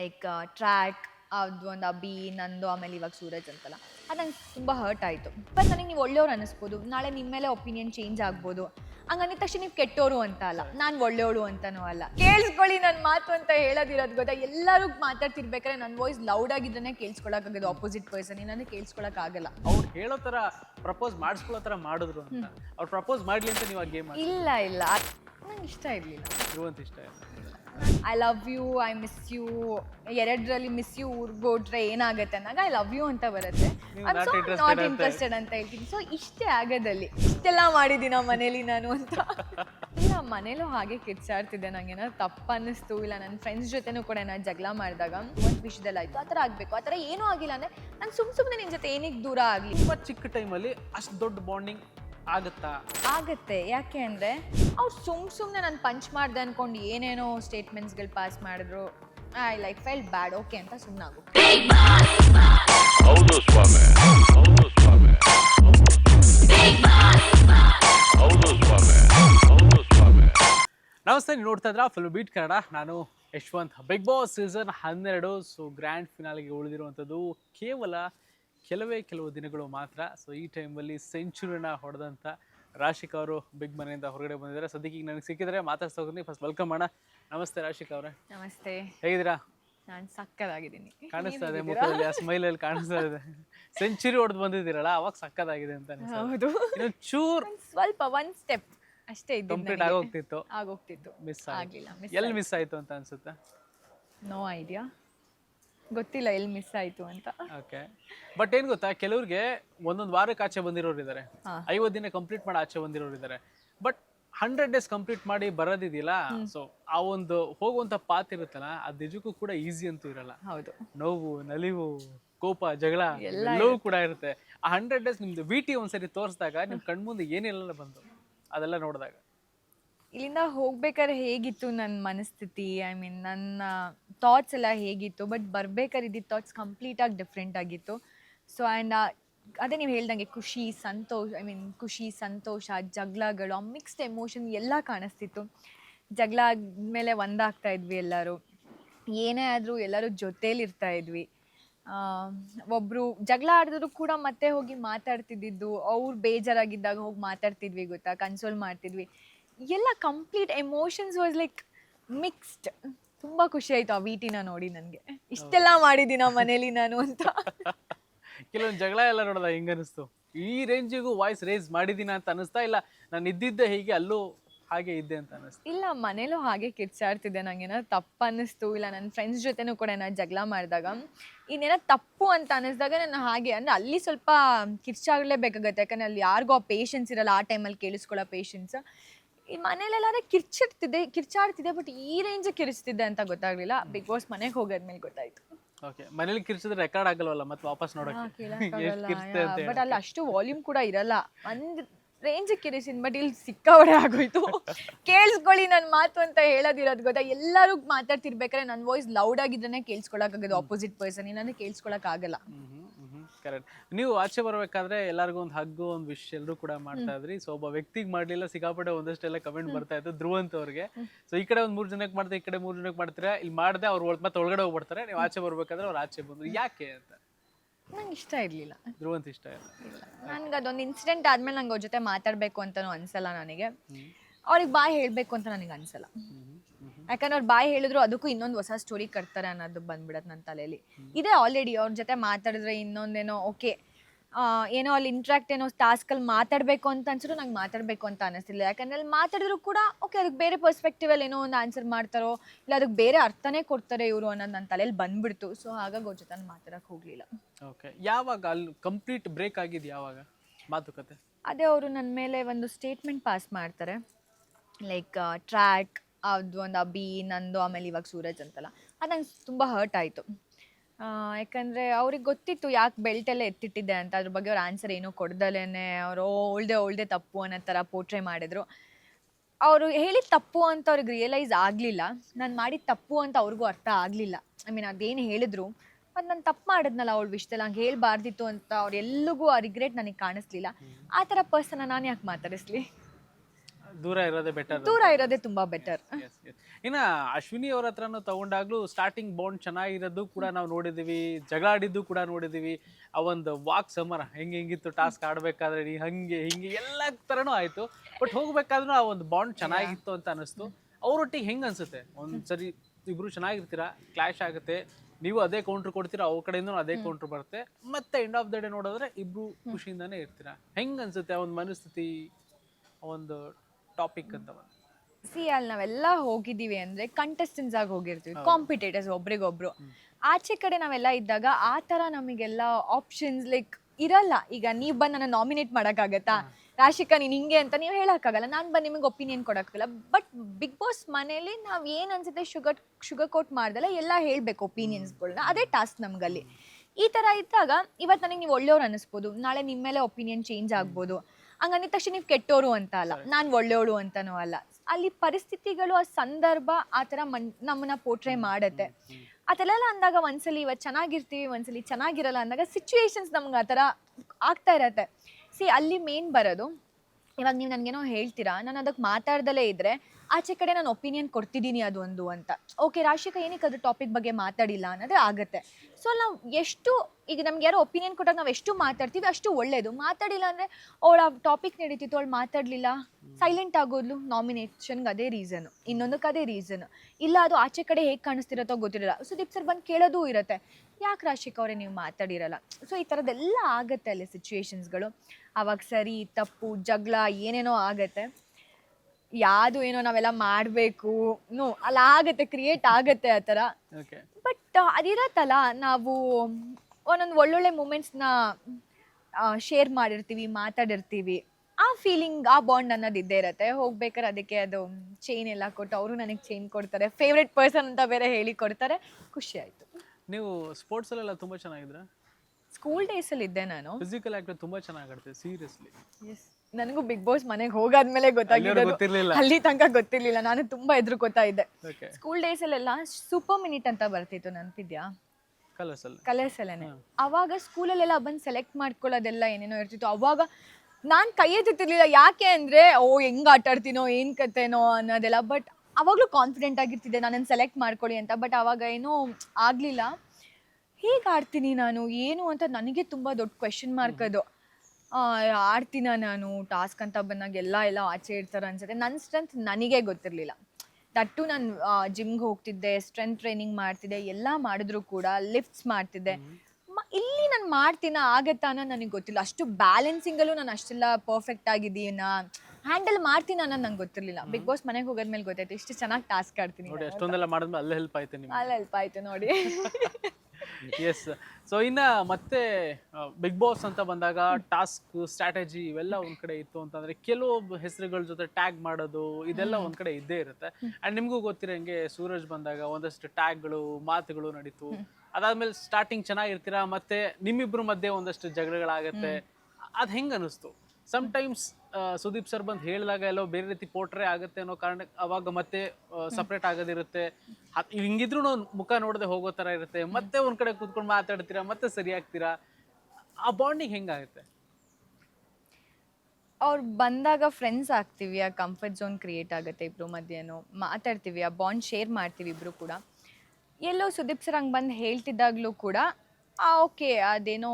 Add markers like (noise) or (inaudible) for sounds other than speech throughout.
Like track ಅದು ಒಂದು ಅಬಿ ನಂದು ಆಮೇಲೆ ಇವಾಗ ಸೂರಜ್ ಅಂತಲ್ಲ. ಅದು ನಂಗೆ ತುಂಬ ಹರ್ಟ್ ಆಯಿತು. ಬಟ್ ನನಗೆ ನೀವು ಒಳ್ಳೆಯವ್ರು ಅನ್ನಿಸ್ಬೋದು. ನಾಳೆ ನಿಮ್ಮ ಮೇಲೆ ಒಪಿನಿಯನ್ ಚೇಂಜ್ ಆಗ್ಬೋದು. ಹಂಗಂದಿದ ತಕ್ಷಣ ನೀವು ಕೆಟ್ಟೋರು ಅಂತ ಅಲ್ಲ. ನಾನು ಒಳ್ಳೆಯವಳು ಅಂತನೂ ಅಲ್ಲ. ಕೇಳಿಸ್ಕೊಳ್ಳಿ ನನ್ನ ಮಾತು ಅಂತ ಹೇಳೋದಿರೋದು ಗೊತ್ತಾ? ಎಲ್ಲರೂ ಮಾತಾಡ್ತಿರ್ಬೇಕಾದ್ರೆ ನನ್ನ ವಾಯ್ಸ್ ಲೌಡ್ ಆಗಿದ್ರೆ ಕೇಳಿಸ್ಕೊಳಕ್ಕಾಗೋದು ಆಪೋಸಿಟ್ ಪರ್ಸನ್ ಏನಂದ್ರೆ ಕೇಳಿಸ್ಕೊಳಕ್ಕಾಗಲ್ಲ ಅವ್ರು ಹೇಳೋ ಥರ ಪ್ರಪೋಸ್ ಮಾಡಿಸ್ಕೊಳ್ಳೋ ಥರ ಮಾಡಿದ್ರು ಅವ್ರು ಪ್ರಪೋಸ್ ಮಾಡಲಿ ಅಂತ ನೀವು ಆ ಗೇಮ್ ಇಲ್ಲ ಇಲ್ಲ. ನಂಗೆ ಇಷ್ಟ ಇರಲಿಲ್ಲ. ಇರುವಂತ ಇಷ್ಟ ಇಲ್ಲ. I love you I miss you ಎರಡರಲ್ಲಿ ಮಿಸ್ ಯು ಊರ್ಗೋಟ್ರೆ ಏನಾಗುತ್ತೆ ಅಂದಾಗ ಐ ಲವ್ ಯು ಅಂತ ಬರುತ್ತೆ. ನಾಟ್. ಇಂಟ್ರೆಸ್ಟೆಡ್ ಅಂತ ಹೇಳ್ತೀನಿ. ಸೊ ಇಷ್ಟೇ ಆಗೋದಲ್ಲಿ ಇಷ್ಟೆಲ್ಲ ಮಾಡಿದ್ದೀನ ಮನೇಲಿ ನಾನು ಅಂತ. ಇಲ್ಲ ಮನೇಲೂ ಹಾಗೆ ಕಿಚ್ಚಾಡ್ತಿದ್ದೆ ನಂಗೆ ಏನಾದ್ರು ತಪ್ಪು ಅನ್ನಿಸ್ತು ಇಲ್ಲ ನನ್ನ ಫ್ರೆಂಡ್ಸ್ ಜೊತೆನೂ ಕೂಡ ನಾನು ಜಗಳ ಮಾಡಿದಾಗ ಒಂದು ವಿಷಯದಲ್ಲಿ ಆಯಿತು ಆ ಥರ ಆಗಬೇಕು. ಆ ಥರ ಏನೂ ಆಗಿಲ್ಲ ಅಂದರೆ ನಾನು ಸುಮ್ಮ ಸುಮ್ಮನೆ ನಿನ್ನ ಜೊತೆ ಏನಿಗೆ ದೂರ ಆಗಲಿ. ತುಂಬ ಚಿಕ್ಕ ಟೈಮಲ್ಲಿ ಅಷ್ಟು ದೊಡ್ಡ ಬಾಂಡಿಂಗ್ ಆಗುತ್ತಾ? ಆಗುತ್ತೆ. ಯಾಕೆ ಅಂದರೆ ಅವ್ರು ಸುಮ್ ಸುಮ್ಮನೆ ನಾನು ಪಂಚ್ ಮಾಡಿದೆ ಅನ್ಕೊಂಡು ಏನೇನೋ ಸ್ಟೇಟ್ಮೆಂಟ್ಸ್ಗಳು ಪಾಸ್ ಮಾಡಿದ್ರು. I like feel bad okay ಅಂತ ಸುಮ್ಮನಾಗು ಹೌದು ಸ್ವಾಮಿ. ಹೌದು ಸ್ವಾಮಿ. ಹೌದು ಸ್ವಾಮಿ. ಹೌದು ಸ್ವಾಮಿ. ನಮಸ್ತೆ ನೀವು ನೋಡ್ತಾ ಇದ್ರ ಫುಲ್ ಬೀಟ್ ಕನ್ನಡ. ನಾನು ಯಶವಂತ್. ಬಿಗ್ ಬಾಸ್ ಸೀಸನ್ ಹನ್ನೆರಡು ಸೊ ಗ್ರ್ಯಾಂಡ್ ಫಿನಾಲಿಗೆ ಉಳಿದಿರುವಂಥದ್ದು ಕೇವಲ ಕೆಲವೇ ಕೆಲವು ದಿನಗಳು ಮಾತ್ರ. ಸೊ ಈ ಟೈಮಲ್ಲಿ ಸೆಂಚುರಿನ ಹೊಡೆದಂಥ ರಾಶಿಕ್ ಅವರು ಬಿಗ್ ಮನೆಯಿಂದ ಹೊರಗಡೆ ಬಂದಿದ್ದಾರೆ. ಸದ್ಯಕ್ಕೆ ಈಗ ನನಗೆ ಸಿಕ್ಕಿದ್ರೆ ಮಾತಾಡ್ಸ್ತಾ ಹೋಗ್ತೀನಿ. ಫಸ್ಟ್ ವೆಲ್ಕಮ್ ಮಾಡೋಣ ನಮಸ್ತೆ ರಾಶಿಕ್ ಅವರೇ. ನಮಸ್ತೆ. ಹೇಗಿದ್ದೀರಾ? ನಾನು ಸಕ್ಕದಾಗಿದ್ದೀನಿ. ಕಾಣಿಸ್ತಾ ಇದೆ ಮುಖದಲ್ಲಿ ಆ ಸ್ಮೈಲಲ್ಲಿ ಕಾಣಿಸ್ತಾ ಇದೆ. ಸೆಂಚುರಿ ಹೊಡೆದು ಬಂದಿದ್ದೀರಲ್ಲ ಅವಾಗ ಸಕ್ಕದಾಗಿದೆ ಅಂತ. ಹೌದು. ಇನ್ನು ಚೂರ್ ಸ್ವಲ್ಪ ಒನ್ ಸ್ಟೆಪ್ ಅಷ್ಟೇ ಕಂಪ್ಲೀಟ್ ಇದ್ದು ಆಗೋಗ್ತಿತ್ತು. ಆಗೋಗ್ತಿತ್ತು. ಮಿಸ್ ಆಗಿಲ್ಲ ಎಲ್ಲಿ ಮಿಸ್ ಆಯ್ತು ಅಂತ ಅನ್ಸುತ್ತೆ? ನೋ ಐಡಿಯಾ ಗೊತ್ತಿಲ್ಲ ಎಲ್ಲಿ ಮಿಸ್ ಆಯ್ತು ಅಂತ. ಓಕೆ ಬಟ್ ಏನ್ ಗೊತ್ತಾ ಕೆಲವ್ರಿಗೆ ಒಂದೊಂದು ವಾರಕ್ಕೆ ಆಚೆ ಬಂದಿರೋರು ಇದ್ದಾರೆ. ಐವತ್ತು ದಿನ ಕಂಪ್ಲೀಟ್ ಮಾಡಿ ಆಚೆ ಬಂದಿರೋರು ಇದ್ದಾರೆ ಬಟ್ ಹಂಡ್ರೆಡ್ ಡೇಸ್ ಕಂಪ್ಲೀಟ್ ಮಾಡಿ ಬರೋದಿದೆಯಲ್ಲ ಸೊ ಆ ಒಂದು ಹೋಗುವಂತ ಪಾತ್ ಇರುತ್ತಲ್ಲ ಅದು ನಿಜಕ್ಕೂ ಕೂಡ ಈಸಿ ಅಂತೂ ಇರಲ್ಲ. ಹೌದು. ನೋವು ನಲಿವು ಕೋಪ ಜಗಳ ಎಲ್ಲವೂ ಕೂಡ ಇರುತ್ತೆ. ಆ ಹಂಡ್ರೆಡ್ ಡೇಸ್ ನಿಮ್ದು ವಿ ಟಿ ಒಂದ್ಸರಿ ತೋರಿಸಿದಾಗ ನಿಮ್ ಕಣ್ಮುಂದೆ ಏನೆಲ್ಲ ಬಂತು ಅದೆಲ್ಲ ನೋಡಿದಾಗ. ಇಲ್ಲಿಂದ ಹೋಗ್ಬೇಕಾದ್ರೆ ಹೇಗಿತ್ತು ನನ್ನ ಮನಸ್ಥಿತಿ? ಐ ಮೀನ್ ನನ್ನ ಥಾಟ್ಸ್ ಎಲ್ಲ ಹೇಗಿತ್ತು? ಬಟ್ ಬರ್ಬೇಕಾದ್ರೆ ಇದ್ದಿದ್ದ ಥಾಟ್ಸ್ ಕಂಪ್ಲೀಟಾಗಿ ಡಿಫ್ರೆಂಟ್ ಆಗಿತ್ತು. ಸೊ ಆ್ಯಂಡ್ ಅದೇ ನೀವು ಹೇಳ್ದಂಗೆ ಖುಷಿ, ಸಂತೋಷ ಐ ಮೀನ್ ಖುಷಿ, ಸಂತೋಷ, ಜಗಳಗಳು, ಆ ಮಿಕ್ಸ್ಡ್ ಎಮೋಷನ್ ಎಲ್ಲ ಕಾಣಿಸ್ತಿತ್ತು. ಜಗಳ ಆದ್ಮೇಲೆ ಒಂದಾಗ್ತಾ ಇದ್ವಿ ಎಲ್ಲರೂ. ಏನೇ ಆದರೂ ಎಲ್ಲರೂ ಜೊತೇಲಿ ಇರ್ತಾ ಇದ್ವಿ. ಒಬ್ಬರು ಜಗಳ ಆಡಿದ್ರು ಕೂಡ ಮತ್ತೆ ಹೋಗಿ ಮಾತಾಡ್ತಿದ್ದಿದ್ದು, ಅವ್ರು ಬೇಜಾರಾಗಿದ್ದಾಗ ಹೋಗಿ ಮಾತಾಡ್ತಿದ್ವಿ ಗೊತ್ತಾ? ಕನ್ಸೋಲ್ ಮಾಡ್ತಿದ್ವಿ. ಎಲ್ಲ complete emotions was like mixed ತುಂಬಾ ಖುಷಿ ಆಯ್ತು ಆ ವೀಟಿನ ನೋಡಿ ನನಗೆ. ಇಷ್ಟೆಲ್ಲ ಮಾಡಿದ್ದೀನ ಮನೇಲಿ ನಾನು ಅಂತ. (laughs) ಕೆಲವೊಂದು ಜಗಳ ಎಲ್ಲ ನೋಡೋದ ಹೆಂಗ ಅನಿಸ್ತು ಈ ರೇಂಜಿಗೂ ವಾಯ್ಸ್ ರೇಸ್ ಮಾಡಿದೀನ ಅಂತ ಅನಿಸ್ತಾ ಇಲ್ಲ? ನಾನು ಇದ್ದಿದ್ದೆ ಹೀಗೆ ಅಲ್ಲೂ ಹಾಗೆ ಇದ್ದೆ ಅಂತ ಅನಿಸ್ತು ಇಲ್ಲ ಮನೇಲೂ ಹಾಗೆ ಕಿರ್ಚಾಡ್ತಿದ್ದೆ. ನಂಗೆ ಏನಾದ್ರು ತಪ್ಪು ಅನ್ನಿಸ್ತು. ಇಲ್ಲ ನನ್ನ ಫ್ರೆಂಡ್ಸ್ ಜೊತೆನೂ ಕೂಡ ನಾನು ಜಗಳ ಮಾಡಿದಾಗ ಇನ್ನೇನೋ ತಪ್ಪು ಅಂತ ಅನ್ನಿಸ್ದಾಗ ನಾನು ಹಾಗೆ ಅಂದರೆ ಅಲ್ಲಿ ಸ್ವಲ್ಪ ಕಿರ್ಚಾಗಲೇಬೇಕಾಗತ್ತೆ ಯಾಕಂದ್ರೆ ಅಲ್ಲಿ ಯಾರಿಗೂ ಆ ಪೇಷನ್ಸ್ ಇರಲ್ಲ. ಆ ಟೈಮಲ್ಲಿ ಕೇಳಿಸ್ಕೊಳ್ಳೋ ಪೇಷನ್ಸ್ ಈ ಮನೇಲೆಲ್ಲಾದ್ರೆ ಕಿರ್ಚಿಡ್ತಿದ್ದೆ ಕಿರ್ಚಾಡ್ತಿದ್ದೆ ಬಟ್ ಈ ರೇಂಜ್ ಕಿರಿಸ್ತಿದ್ದೆ ಅಂತ ಗೊತ್ತಾಗ್ಲಿಲ್ಲ. ಬಿಗ್ ಬಾಸ್ ಮನೆಗೆ ಹೋಗೋದ್ಮೇಲೆ ಗೊತ್ತಾಯ್ತು. ಓಕೆ ಮನೇಲಿ ಕಿರ್ಚಿದ್ರೆ ರೆಕಾರ್ಡ್ ಆಗಲ್ವಲ್ಲ ಮತ್ತೆ ವಾಪಸ್ ನೋಡಕ್ಕೆ? (laughs) ಎಷ್ಟು ಅಂತ ಬಟ್ ಅಲ್ಲಿ ಅಷ್ಟು ವಾಲ್ಯೂಮ್ ಕೂಡ ಇರಲ್ಲ. ಒಂದ್ ರೇಂಜ್ ಕಿರಿಸಿನ್ ಬಟ್ ಇಲ್ಲಿ ಸಿಕ್ಕವಡೆ ಆಗೋಯ್ತು. (laughs) ಕೇಳಿಸ್ಕೊಳ್ಳಿ ನನ್ನ ಮಾತು ಅಂತ ಹೇಳೋದಿರೋದು ಗೊತ್ತಾ? ಎಲ್ಲರೂ ಮಾತಾಡ್ತಿರ್ಬೇಕಾದ್ರೆ ನನ್ನ ವಾಯ್ಸ್ ಲೌಡ್ ಆಗಿದ್ರೆ ಕೇಳಿಸ್ಕೊಳಕ್ಕಾಗೋದು ಆಪೋಸಿಟ್ ಪರ್ಸನ್ ಏನಂದ್ರೆ ಕೇಳಿಸ್ಕೊಳಕ್ ಆಗಲ್ಲ. ಕರೆಕ್ಟ್. ನೀವು ಆಚೆ ಬರಬೇಕಾದ್ರೆ ಎಲ್ಲರಿಗೂ ಒಂದು ಹಗ್ಗು ಒಂದು ವಿಶ್ ಎಲ್ಲರೂ ಕೂಡ ಮಾಡ್ತಾ ಇದ್ರಿ. ಸೊ ಒಬ್ಬ ವ್ಯಕ್ತಿಗೆ ಮಾಡ್ಲಿಲ್ಲ ಸಿಕ್ಕಾಪಟ್ಟೆ ಒಂದಷ್ಟೆಲ್ಲ ಕಮೆಂಟ್ ಬರ್ತಾ ಇತ್ತು. ಧ್ರುವಂತ್ ಅವ್ರಿಗೆ. ಸೊ ಈ ಕಡೆ ಒಂದ್ ಮೂರ್ ಜನಕ್ಕೆ ಮಾಡ್ತಾರೆ ಈ ಕಡೆ ಮೂರ್ ಜನಕ್ಕೆ ಮಾಡ್ತೀರಾ ಇಲ್ಲಿ ಮಾಡ್ದೆ ಅವ್ರು ಮತ್ತೆ ಒಳಗಡೆ ಹೋಗ್ಬಿಡ್ತಾರೆ. ನೀವು ಆಚೆ ಬರ್ಬೇಕಾದ್ರೆ ಅವ್ರು ಆಚೆ ಬಂದ್ರು. ಯಾಕೆ ಅಂತ. ನಂಗೆ ಇಷ್ಟ ಇರ್ಲಿಲ್ಲ. ಧ್ರುವಂತ ಇಷ್ಟ ಇಲ್ಲ. ನನಗೆ ಅದೊಂದು ಇನ್ಸಿಡೆಂಟ್ ಆದ್ಮೇಲೆ ನಂಗೆ ಅವ್ರ ಜೊತೆ ಮಾತಾಡ್ಬೇಕು ಅಂತಾನು ಅನ್ಸಲ್ಲ ನನಗೆ. ಅವ್ರಿಗೆ ಬಾಯ್ ಹೇಳ್ಬೇಕು ಅಂತ ನನಗೆ ಅನ್ಸಲ್ಲ. ಯಾಕಂದ್ರೆ ಅವ್ರು ಬಾಯ್ ಹೇಳಿದ್ರು ಅದಕ್ಕೂ ಇನ್ನೊಂದು ಹೊಸ ಸ್ಟೋರಿ ಕಟ್ತಾರೆ ಅನ್ನೋದು ಬಂದ್ಬಿಡತ್ತೆ ನನ್ನ ತಲೆಯಲ್ಲಿ ಇದೆ ಆಲ್ರೆಡಿ ಅವ್ರ ಜೊತೆ ಮಾತಾಡಿದ್ರೆ ಇನ್ನೊಂದೇನೋ ಓಕೆ ಏನೋ ಅಲ್ಲಿ ಇಂಟ್ರಾಕ್ಟ್ ಏನೋ ಟಾಸ್ಕಲ್ಲಿ ಮಾತಾಡಬೇಕು ಅಂತ ಅನ್ಸಿದ್ರು ನಂಗೆ ಮಾತಾಡಬೇಕು ಅಂತ ಅನಿಸ್ತಿಲ್ಲ ಯಾಕಂದ್ರೆ ಅಲ್ಲಿ ಮಾತಾಡಿದ್ರು ಕೂಡ ಓಕೆ ಅದಕ್ಕೆ ಬೇರೆ ಪರ್ಸ್ಪೆಕ್ಟಿವಲ್ಲಿ ಏನೋ ಒಂದು ಆನ್ಸರ್ ಮಾಡ್ತಾರೋ ಇಲ್ಲ ಅದಕ್ಕೆ ಬೇರೆ ಅರ್ಥನೇ ಕೊಡ್ತಾರೆ ಇವರು ಅನ್ನೋದು ನನ್ನ ತಲೆಯಲ್ಲಿ ಬಂದ್ಬಿಡ್ತು. ಸೊ ಹಾಗಾಗಿ ಅವ್ರ ಜೊತೆ ನಾನು ಮಾತಾಡಕ್ಕೆ ಹೋಗಲಿಲ್ಲ. ಓಕೆ ಯಾವಾಗ ಅಲ್ಲಿ ಕಂಪ್ಲೀಟ್ ಬ್ರೇಕ್ ಆಗಿದ್ದು ಯಾವಾಗ? ಮಾತುಕತೆ? ಅದೇ ಅವರು ನನ್ನ ಮೇಲೆ ಒಂದು ಸ್ಟೇಟ್ಮೆಂಟ್ ಪಾಸ್ ಮಾಡ್ತಾರೆ. ಲೈಕ್ ಟ್ರ್ಯಾಕ್ ಅದು ಒಂದು ಅಬಿ ನಂದು ಆಮೇಲೆ ಇವಾಗ ಸೂರಜ್ ಅಂತಲ್ಲ. ಅದು ನಂಗೆ ತುಂಬ ಹರ್ಟ್ ಆಯಿತು. ಯಾಕಂದರೆ ಅವ್ರಿಗೆ ಗೊತ್ತಿತ್ತು ಯಾಕೆ ಬೆಲ್ಟೆಲ್ಲ ಎತ್ತಿಟ್ಟಿದ್ದೆ ಅಂತ. ಅದ್ರ ಬಗ್ಗೆ ಅವ್ರ ಆನ್ಸರ್ ಏನೂ ಕೊಡ್ದಲೇ ಅವರು ಉಳ್ದೆ ಉಳ್ದೆ ತಪ್ಪು ಅನ್ನೋ ಥರ ಪೋಟ್ರೆ ಮಾಡಿದ್ರು. ಅವರು ಹೇಳಿ ತಪ್ಪು ಅಂತ ಅವ್ರಿಗೆ ರಿಯಲೈಸ್ ಆಗಲಿಲ್ಲ. ನಾನು ಮಾಡಿದ ತಪ್ಪು ಅಂತ ಅವ್ರಿಗೂ ಅರ್ಥ ಆಗಲಿಲ್ಲ. ಐ ಮೀನ್ ಅದೇನು ಹೇಳಿದ್ರು ಅದು ನಾನು ತಪ್ಪು ಮಾಡಿದ್ನಲ್ಲ ಅವಳ ವಿಷಯದಲ್ಲಿ ಹಂಗೆ ಹೇಳಬಾರ್ದಿತ್ತು ಅಂತ ಅವ್ರು ಎಲ್ಲಿಗೂ ಆ ರಿಗ್ರೆಟ್ ನನಗೆ ಕಾಣಿಸ್ಲಿಲ್ಲ. ಆ ಥರ ಪರ್ಸನ್ನ ನಾನು ಯಾಕೆ ಮಾತಾಡಿಸ್ಲಿ? ದೂರ ಇರೋದೇ ಬೆಟರ್ ದೂರ ಇರೋದೇ ತುಂಬಾ ಬೆಟರ್ ಇನ್ನ ಅಶ್ವಿನಿ ಅವ್ರ ಹತ್ರನೂ ತಗೊಂಡಾಗ್ಲೂ ಸ್ಟಾರ್ಟಿಂಗ್ ಬಾಂಡ್ ಚೆನ್ನಾಗಿರೋದು ಕೂಡ ನಾವು ನೋಡಿದೀವಿ ಜಗಳ ಆಡಿದ್ದು ಕೂಡ ನೋಡಿದೀವಿ. ಆ ಒಂದು ವಾಕ್ ಸಮರ ಹೆಂಗೆ ಹೆಂಗಿತ್ತು ಟಾಸ್ಕ್ ಆಡ್ಬೇಕಾದ್ರೆ ನೀ ಹಂಗೆ ಹಿಂಗೆ ಎಲ್ಲ ತರನೂ ಆಯ್ತು. ಬಟ್ ಹೋಗ್ಬೇಕಾದ್ರೂ ಆ ಒಂದು ಬಾಂಡ್ ಚೆನ್ನಾಗಿತ್ತು ಅಂತ ಅನಿಸ್ತು. ಅವ್ರೊಟ್ಟಿಗೆ ಹೆಂಗ್ ಅನ್ಸುತ್ತೆ? ಒಂದ್ಸರಿ ಇಬ್ರು ಚೆನ್ನಾಗಿರ್ತೀರಾ? ಕ್ಲಾಶ್ ಆಗುತ್ತೆ. ನೀವು ಅದೇ ಕೌಂಟ್ರ್ ಕೊಡ್ತೀರಾ? ಅವ್ರ ಕಡೆಯಿಂದ ಅದೇ ಕೌಂಟ್ರ್ ಬರುತ್ತೆ. ಮತ್ತೆ ಎಂಡ್ ಆಫ್ ದ ಡೇ ನೋಡಿದ್ರೆ ಇಬ್ರು ಖುಷಿಯಿಂದಾನೇ ಇರ್ತೀರಾ? ಹೆಂಗ್ ಅನ್ಸುತ್ತೆ ಆ ಒಂದು ಮನಸ್ಥಿತಿ ಆ ಒಂದು ಟಾಪಿಕ್ ಅಂತ ಸಿ ಅಲ್ಲಿ ನಾವೆಲ್ಲ ಹೋಗಿದ್ದೀವಿ ಅಂದ್ರೆ ಕಂಟೆಸ್ಟೆಂಟ್ಸ್ ಆಗಿ ಹೋಗಿರ್ತೀವಿ ಕಾಂಪಿಟೇಟರ್ಸ್ ಒಬ್ರಿಗೊಬ್ರು. ಆಚೆ ಕಡೆ ನಾವೆಲ್ಲ ಇದ್ದಾಗ ಆ ತರ ನಮಗೆಲ್ಲ ಆಪ್ಷನ್ಸ್ ಲೈಕ್ ಇರಲ್ಲ. ಈಗ ನೀವ್ ಬಂದು ನನ್ನ ನಾಮಿನೇಟ್ ಮಾಡಕ್ಕಾಗತ್ತಾ? ರಾಶಿಕಾ ನೀನ್ ಹಿಂಗೆ ಅಂತ ನೀವು ಹೇಳಕ್ಕಾಗಲ್ಲ. ನಾನು ಬಂದು ನಿಮಗೆ ಒಪಿನಿಯನ್ ಕೊಡಕ್ಕಾಗಲ್ಲ. ಬಟ್ ಬಿಗ್ ಬಾಸ್ ಮನೇಲಿ ನಾವ್ ಏನ್ ಅನ್ಸುತ್ತೆ ಶುಗರ್ ಶುಗರ್ ಕೋಟ್ ಮಾಡ್ದಲ್ಲ ಎಲ್ಲ ಹೇಳ್ಬೇಕು ಒಪಿನಿಯನ್ಸ್ಗಳನ್ನ ಅದೇ ಟಾಸ್ಕ್ ನಮ್ಗಲ್ಲಿ. ಈ ತರ ಇದ್ದಾಗ ಇವತ್ತು ನನಗೆ ನೀವು ಒಳ್ಳೆಯವ್ರು ಅನಿಸ್ಬೋದು. ನಾಳೆ ನಿಮ್ಮ ಮೇಲೆ ಒಪಿನಿಯನ್ ಚೇಂಜ್ ಆಗ್ಬೋದು. ಹಂಗಂದಿದ ತಕ್ಷಣ ನೀವು ಕೆಟ್ಟೋರು ಅಂತ ಅಲ್ಲ ನಾನು ಒಳ್ಳೆಯವಳು ಅಂತನೂ ಅಲ್ಲ. ಅಲ್ಲಿ ಪರಿಸ್ಥಿತಿಗಳು ಆ ಸಂದರ್ಭ ಆ ಥರ ಮನ್ ನಮ್ಮನ್ನ ಪೋಟ್ರೆ ಮಾಡುತ್ತೆ. ಆ ಥರ ಎಲ್ಲ ಅಂದಾಗ ಒಂದ್ಸಲಿ ಇವತ್ತು ಚೆನ್ನಾಗಿರ್ತೀವಿ ಒಂದ್ಸಲಿ ಚೆನ್ನಾಗಿರಲ್ಲ ಅಂದಾಗ ಸಿಚುವೇಶನ್ಸ್ ನಮ್ಗೆ ಆ ಥರ ಆಗ್ತಾ ಇರತ್ತೆ. ಸಿ ಅಲ್ಲಿ ಮೇನ್ ಬರೋದು ಇವಾಗ ನೀವು ನನಗೇನೋ ಹೇಳ್ತೀರಾ? ನಾನು ಅದಕ್ಕೆ ಮಾತಾಡ್ದಲೇ ಇದ್ರೆ ಆಚೆ ಕಡೆ ನಾನು ಒಪಿನಿಯನ್ ಕೊಡ್ತಿದ್ದೀನಿ ಅದು ಒಂದು ಅಂತ. ಓಕೆ ರಾಶಿಕ, ಏನಕ್ಕೆ ಅದ್ರ ಟಾಪಿಕ್ ಬಗ್ಗೆ ಮಾತಾಡಿಲ್ಲ ಅನ್ನೋದೇ ಆಗುತ್ತೆ. ಸೊ ನಾವು ಎಷ್ಟು, ಈಗ ನಮ್ಗೆ ಯಾರೋ ಒಪಿನಿಯನ್ ಕೊಟ್ಟಾಗ ನಾವು ಎಷ್ಟು ಮಾತಾಡ್ತೀವಿ ಅಷ್ಟು ಒಳ್ಳೇದು. ಮಾತಾಡಿಲ್ಲ ಅಂದರೆ ಅವಳ ಟಾಪಿಕ್ ನಡೀತಿತ್ತು, ಅವಳು ಮಾತಾಡಲಿಲ್ಲ. ಸೈಲೆಂಟ್ ಆಗೋದ್ಲು ನಾಮಿನೇಷನ್ಗೆ ಅದೇ ರೀಸನ್ ಇನ್ನೊಂದಕ್ಕೆ ಅದೇ ರೀಸನ್ ಇಲ್ಲ, ಅದು ಆಚೆ ಕಡೆ ಹೇಗೆ ಕಾಣಿಸ್ತಿರತ್ತೋ ಗೊತ್ತಿರಲ್ಲ. ಸುದೀಪ್ ಸರ್ ಬಂದು ಕೇಳೋದು ಇರುತ್ತೆ. ಯಾಕೆ ರಾಶಿಕ ಅವರೇ ನೀವು ಮಾತಾಡಿರಲ್ಲ? ಸೊ ಈ ಥರದ್ದೆಲ್ಲ ಆಗುತ್ತೆ ಅಲ್ಲಿ ಸಿಚುವೇಶನ್ಸ್ಗಳು ಅವಾಗ ಸರಿ ತಪ್ಪು ಜಗಳ ಏನೇನೋ ಆಗುತ್ತೆ. ಯಾವುದು ಏನೋ ನಾವೆಲ್ಲ ಮಾಡಬೇಕು ನೋ ಅಲ್ಲ ಆಗುತ್ತೆ ಕ್ರಿಯೇಟ್ ಆಗುತ್ತೆ ಆ ಥರ. ಬಟ್ ಅದಿರತ್ತಲ್ಲ ನಾವು ಒಂದೊಂದು ಒಳ್ಳೊಳ್ಳೆ ಮೂಮೆಂಟ್ಸ್ನ ಶೇರ್ ಮಾಡಿರ್ತೀವಿ ಮಾತಾಡಿರ್ತೀವಿ. ಆ ಫೀಲಿಂಗ್ ಆ ಬಾಂಡ್ ಅನ್ನೋದು ಇದ್ದೇ ಇರತ್ತೆ. ಹೋಗ್ಬೇಕಾದ್ರೆ ಅದಕ್ಕೆ ಅದು ಚೈನ್ ಎಲ್ಲ ಕೊಟ್ಟು ಅವರು ನನಗೆ ಚೈನ್ ಕೊಡ್ತಾರೆ. ಫೇವ್ರೆಟ್ ಪರ್ಸನ್ ಅಂತ ಬೇರೆ ಹೇಳಿ ಕೊಡ್ತಾರೆ. ಖುಷಿ ಆಯಿತು. ನೀವು ಸ್ಪೋರ್ಟ್ಸಲ್ಲೆಲ್ಲ ತುಂಬ ತುಂಬಾ ಚೆನ್ನಾಗಿದ್ರ ಸ್ಕೂಲ್ ಡೇಸ್ ಅಲ್ಲಿ ಇದ್ದೆ ನಾನು. ಫಿಸಿಕಲ್ ಆಕ್ಟರ್ ತುಂಬಾ ಚೆನ್ನಾಗಿ ಆಡ್ತೀವಿ ಸೀರಿಯಸ್ಲಿ ನನಗೂ ಬಿಗ್ ಬಾಸ್ ಮನೆಗೆ ಹೋಗಾದ್ಮೇಲೆ ಗೊತ್ತಾಗಿರೋದು. ಅಲ್ಲಿ ತನಕ ಗೊತ್ತಿರ್ಲಿಲ್ಲ. ನಾನು ತುಂಬಾ ಎದುರುಕೋತಾ ಇದ್ದೆ. ಸ್ಕೂಲ್ ಸ್ಕೂಲ್ ಡೇಸಲ್ಲೆಲ್ಲ ಸೂಪರ್ ಮಿನಿಟ್ ಅಂತ ಬರ್ತಿತ್ತು ನೆನಪಿದ್ಯಾ? ಕಲರ್ಸ್ ಅಲ್ಲಿ ಕಲರ್ಸ್ ಅಲ್ಲೇನೆ ಅವಾಗ ಸ್ಕೂಲಲ್ಲೆಲ್ಲ ಬಂದು ಸೆಲೆಕ್ಟ್ ಮಾಡ್ಕೊಳ್ಳೋದೆಲ್ಲ ಏನೇನೋ ಇರ್ತಿತ್ತು. ಅವಾಗ ನಾನು ಕೈ ಎತ್ತಿರ್ಲಿಲ್ಲ ಯಾಕೆ ಅಂದ್ರೆ ಓ ಹೆಂಗ್ ಆಟ ಆಡ್ತೀನೋ ಏನ್ ಕತೆನೋ ಅನ್ನೋದೆಲ್ಲ. ಬಟ್ ಅವಾಗಲೂ ಕಾನ್ಫಿಡೆಂಟ್ ಆಗಿರ್ತಿದ್ದೆ. ನನ್ನನ್ನು ಸೆಲೆಕ್ಟ್ ಮಾಡ್ಕೊಳ್ಳಿ ಅಂತ. ಬಟ್ ಅವಾಗ ಏನೂ ಆಗ್ಲಿಲ್ಲ. ಹೇಗೆ ಆಡ್ತೀನಿ ನಾನು? ಏನು ಅಂತ ನನಗೆ ತುಂಬ ದೊಡ್ಡ ಕ್ವೆಶನ್ ಮಾರ್ಕ್ ಅದು. ಆಡ್ತೀನ ನಾನು ಟಾಸ್ಕ್ ಅಂತ ಬಂದಾಗ ಎಲ್ಲ ಎಲ್ಲ ಆಚೆ ಇರ್ತಾರೆ ಅನ್ಸುತ್ತೆ. ನನ್ನ ಸ್ಟ್ರೆಂತ್ ನನಗೆ ಗೊತ್ತಿರಲಿಲ್ಲ. ದಟ್ಟು ನಾನು ಜಿಮ್ಗೆ ಹೋಗ್ತಿದ್ದೆ ಸ್ಟ್ರೆಂತ್ ಟ್ರೈನಿಂಗ್ ಮಾಡ್ತಿದ್ದೆ ಎಲ್ಲ ಮಾಡಿದ್ರು ಕೂಡ ಲಿಫ್ಟ್ಸ್ ಮಾಡ್ತಿದ್ದೆ. ಇಲ್ಲಿ ನಾನು ಮಾಡ್ತೀನ ಆಗತ್ತಾ ಅನ್ನೋ ನನಗೆ ಗೊತ್ತಿಲ್ಲ. ಅಷ್ಟು ಬ್ಯಾಲೆನ್ಸಿಂಗಲ್ಲೂ ನಾನು ಅಷ್ಟೆಲ್ಲ ಪರ್ಫೆಕ್ಟ್ ಆಗಿದ್ದೀನ? ಹ್ಯಾಂಡಲ್ ಮಾಡ್ತೀನಿ ಅನ್ನೋ ನಂಗೆ ಗೊತ್ತಿರಲಿಲ್ಲ. ಬಿಗ್ ಬಾಸ್ ಮನೆಗೆ ಹೋಗೋದ್ಮೇಲೆ ಗೊತ್ತಾಯ್ತು. ಇಷ್ಟು ಚೆನ್ನಾಗಿ ಟಾಸ್ಕ್ ಆಡ್ತೀನಿ ಅಲ್ಲಿ ಹೆಲ್ಪ್ ಆಯ್ತು ನೋಡಿ. (laughs) ಎಸ್ ಸೊ ಇನ್ನ ಮತ್ತೆ ಬಿಗ್ ಬಾಸ್ ಅಂತ ಬಂದಾಗ ಟಾಸ್ಕ್ ಸ್ಟ್ರಾಟಜಿ ಇವೆಲ್ಲ ಒಂದ್ ಕಡೆ ಇತ್ತು ಅಂತಂದ್ರೆ ಕೆಲವು ಹೆಸರುಗಳ ಜೊತೆ ಟ್ಯಾಗ್ ಮಾಡೋದು ಇದೆಲ್ಲ ಒಂದ್ ಕಡೆ ಇದ್ದೇ ಇರುತ್ತೆ. ಅಂಡ್ ನಿಮ್ಗೂ ಗೊತ್ತಿರಂಗೆ ಸೂರಜ್ ಬಂದಾಗ ಒಂದಷ್ಟು ಟ್ಯಾಗ್ಗಳು ಮಾತುಗಳು ನಡೀತು. ಅದಾದ್ಮೇಲೆ ಸ್ಟಾರ್ಟಿಂಗ್ ಚೆನ್ನಾಗಿರ್ತೀರಾ? ಮತ್ತೆ ನಿಮ್ಮಿಬ್ರು ಮಧ್ಯೆ ಒಂದಷ್ಟು ಜಗಳಗಳಾಗತ್ತೆ. ಅದ್ ಹೆಂಗ್ ಅನಿಸ್ತು ಟೈಮ್ಸ್ ಸುದೀಪ್ ಸರ್ ಬಂದು ಹೇಳಿದಾಗ ಎಲ್ಲೋ ಬೇರೆ ರೀತಿ ಪೋಟ್ರೆ ಆಗುತ್ತೆ ಅನ್ನೋ ಕಾರಣಕ್ಕೆ ಅವಾಗ ಮತ್ತೆ ಸಪ್ರೇಟ್ ಆಗೋದಿರುತ್ತೆ. ಹಿಂಗಿದ್ರು ಮುಖ ನೋಡದೆ ಹೋಗೋ ತರ ಇರುತ್ತೆ. ಮತ್ತೆ ಒಂದ್ ಕಡೆ ಕೂತ್ಕೊಂಡು ಮಾತಾಡ್ತೀರಾ, ಮತ್ತೆ ಸರಿ ಆಗ್ತೀರಾ ಆ ಬಾಂಡಿಂಗ್ ಹೆಂಗಾಗುತ್ತೆ? ಅವ್ರು ಬಂದಾಗ ಫ್ರೆಂಡ್ಸ್ ಆಗ್ತೀವಿ, ಆ ಕಂಫರ್ಟ್ ಝೋನ್ ಕ್ರಿಯೇಟ್ ಆಗುತ್ತೆ ಇಬ್ರು ಮಧ್ಯಾಹ್ನ ಮಾತಾಡ್ತೀವಿ, ಆ ಬಾಂಡ್ ಶೇರ್ ಮಾಡ್ತೀವಿ ಇಬ್ರು ಕೂಡ. ಎಲ್ಲೋ ಸುದೀಪ್ ಸರ್ ಹಂಗೆ ಬಂದು ಹೇಳ್ತಿದ್ದಾಗಲೂ ಕೂಡ ಓಕೆ ಅದೇನೋ